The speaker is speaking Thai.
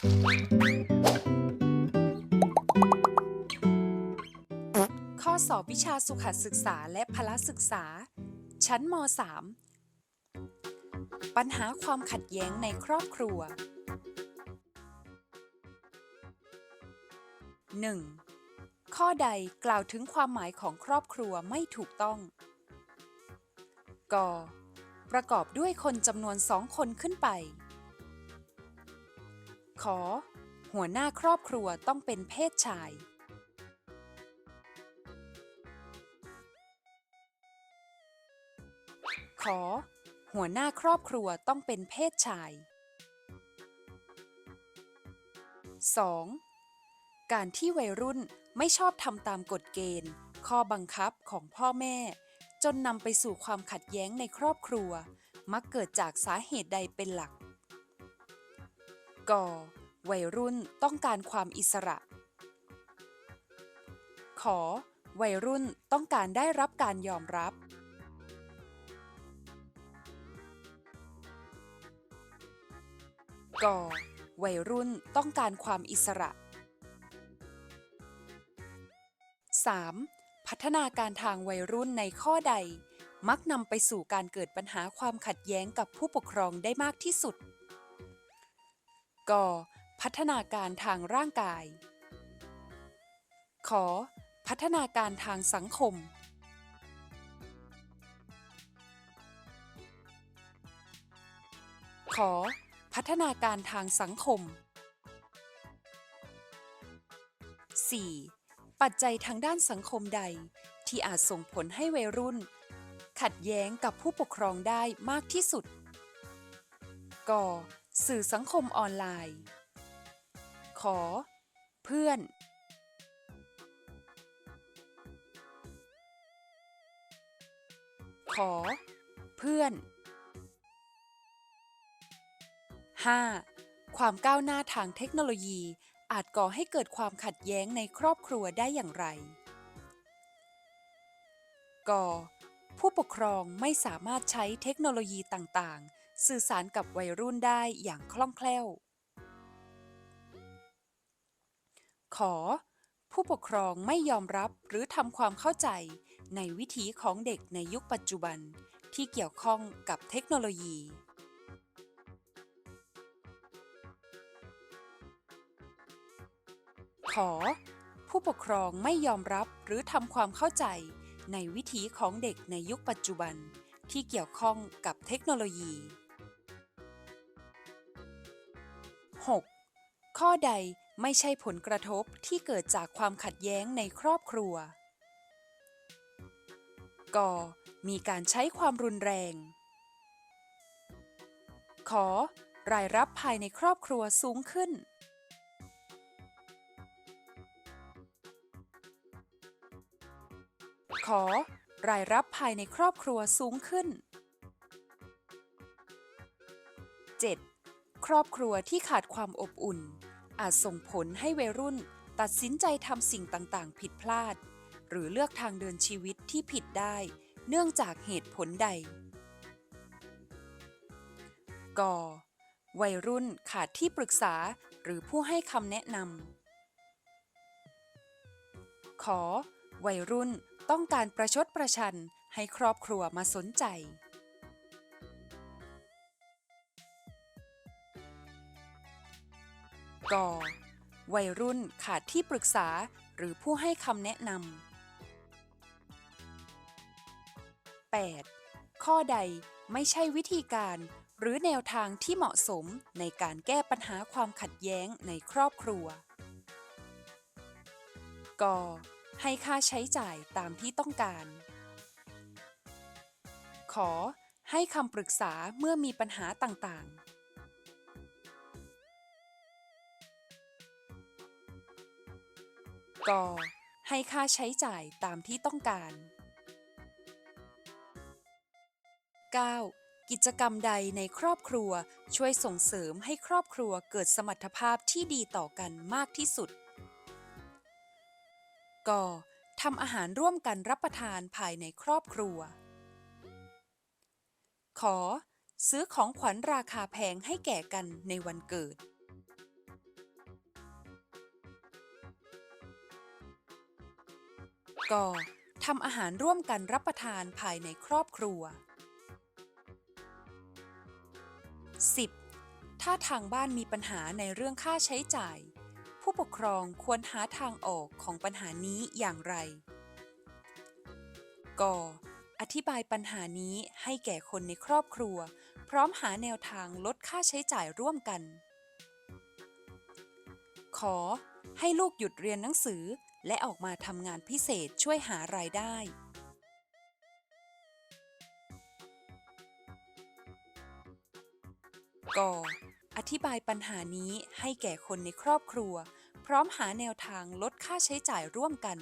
ข้อสอบวิชาสุขศึกษาและพละศึกษา ชั้นม .3 ปัญหาความขัดแย้งในครอบครัว 1. ข้อใดกล่าวถึงความหมายของครอบครัวไม่ถูกต้อง ก ประกอบด้วยคนจำนวนสองคนขึ้นไป ขอ หัวหน้าครอบครัวต้องเป็นเพศชาย ขอ หัวหน้าครอบครัวต้องเป็นเพศชาย 2. การที่วัยรุ่นไม่ชอบทำตามกฎเกณฑ์ ข้อบังคับของพ่อแม่ จนนำไปสู่ความขัดแย้งในครอบครัว มักเกิดจากสาเหตุใดเป็นหลักก วัยรุ่นต้องการความอิสระ ขอ วัยรุ่นต้องการได้รับการยอมรับกวัยรุ่นต้องการความอิสระ 3. พัฒนาการทางวัยรุ่นในข้อใด มักนำไปสู่การเกิดปัญหาความขัดแย้งกับผู้ปกครองได้มากที่สุด ก พัฒนาการทางร่างกาย ขอ พัฒนาการทางสังคม ขอ พัฒนาการทางสังคม 4. ปัจจัยทางด้านสังคมใดที่อาจส่งผลให้วัยรุ่น ขัดแย้งกับผู้ปกครองได้มากที่สุด ก สื่อสังคมออนไลน์ ขอ เพื่อน ขอ เพื่อน 5. ความก้าวหน้าทางเทคโนโลยีอาจก่อให้เกิดความขัดแย้งในครอบครัวได้อย่างไร ก ผู้ปกครองไม่สามารถใช้เทคโนโลยีต่าง ๆ สื่อสารกับวัยรุ่นได้อย่างคล่องแคล่ว ขอ ผู้ปกครองไม่ยอมรับหรือทำความเข้าใจในวิถีของเด็กในยุคปัจจุบันที่เกี่ยวข้องกับเทคโนโลยี ขอ ผู้ปกครองไม่ยอมรับหรือทำความเข้าใจในวิถีของเด็กในยุคปัจจุบันที่เกี่ยวข้องกับเทคโนโลยี 6. ข้อใด ไม่ใช่ผลกระทบที่เกิดจากความขัดแย้งในครอบครัว ก มีการใช้ความรุนแรง ขอ รายรับภายในครอบครัวสูงขึ้น ขอ รายรับภายในครอบครัวสูงขึ้น 7. ครอบครัวที่ขาดความอบอุ่น อาจส่งผลให้วัยรุ่น ตัดสินใจทำสิ่งต่างๆ ผิดพลาด หรือเลือกทางเดินชีวิตที่ผิดได้ เนื่องจากเหตุผลใด ก วัยรุ่นขาดที่ปรึกษาหรือผู้ให้คำแนะนำขอ วัยรุ่นต้องการประชดประชันให้ครอบครัวมาสนใจ ก วัยรุ่นขาดที่ปรึกษาหรือผู้ให้คำแนะนำ 8. ข้อใดไม่ใช่วิธีการ หรือแนวทางที่เหมาะสมในการแก้ปัญหาความขัดแย้งในครอบครัว ก ให้ค่าใช้จ่ายตามที่ต้องการ ขอให้คำปรึกษาเมื่อมีปัญหาต่างๆ ก ให้ค่าใช้จ่ายตามที่ต้องการ 9. กิจกรรมใดในครอบครัวช่วยส่งเสริมให้ครอบครัวเกิดสมรรถภาพที่ดีต่อกันมากที่สุด ก ทำอาหารร่วมกันรับประทานภายในครอบครัว ขอ ซื้อของขวัญราคาแพงให้แก่กันในวันเกิด กทำอาหารร่วมกันรับประทานภายในครอบครัว 10. ถ้าทางบ้านมีปัญหาในเรื่องค่าใช้จ่าย ผู้ปกครองควรหาทางออกของปัญหานี้อย่างไร ก อธิบายปัญหานี้ให้แก่คนในครอบครัว พร้อมหาแนวทางลดค่าใช้จ่ายร่วมกัน ขอให้ลูกหยุดเรียนหนังสือ และออกมาทำงานพิเศษช่วยหารายได้ ก อธิบายปัญหานี้ให้แก่คนในครอบครัว พร้อมหาแนวทางลดค่าใช้จ่ายร่วมกัน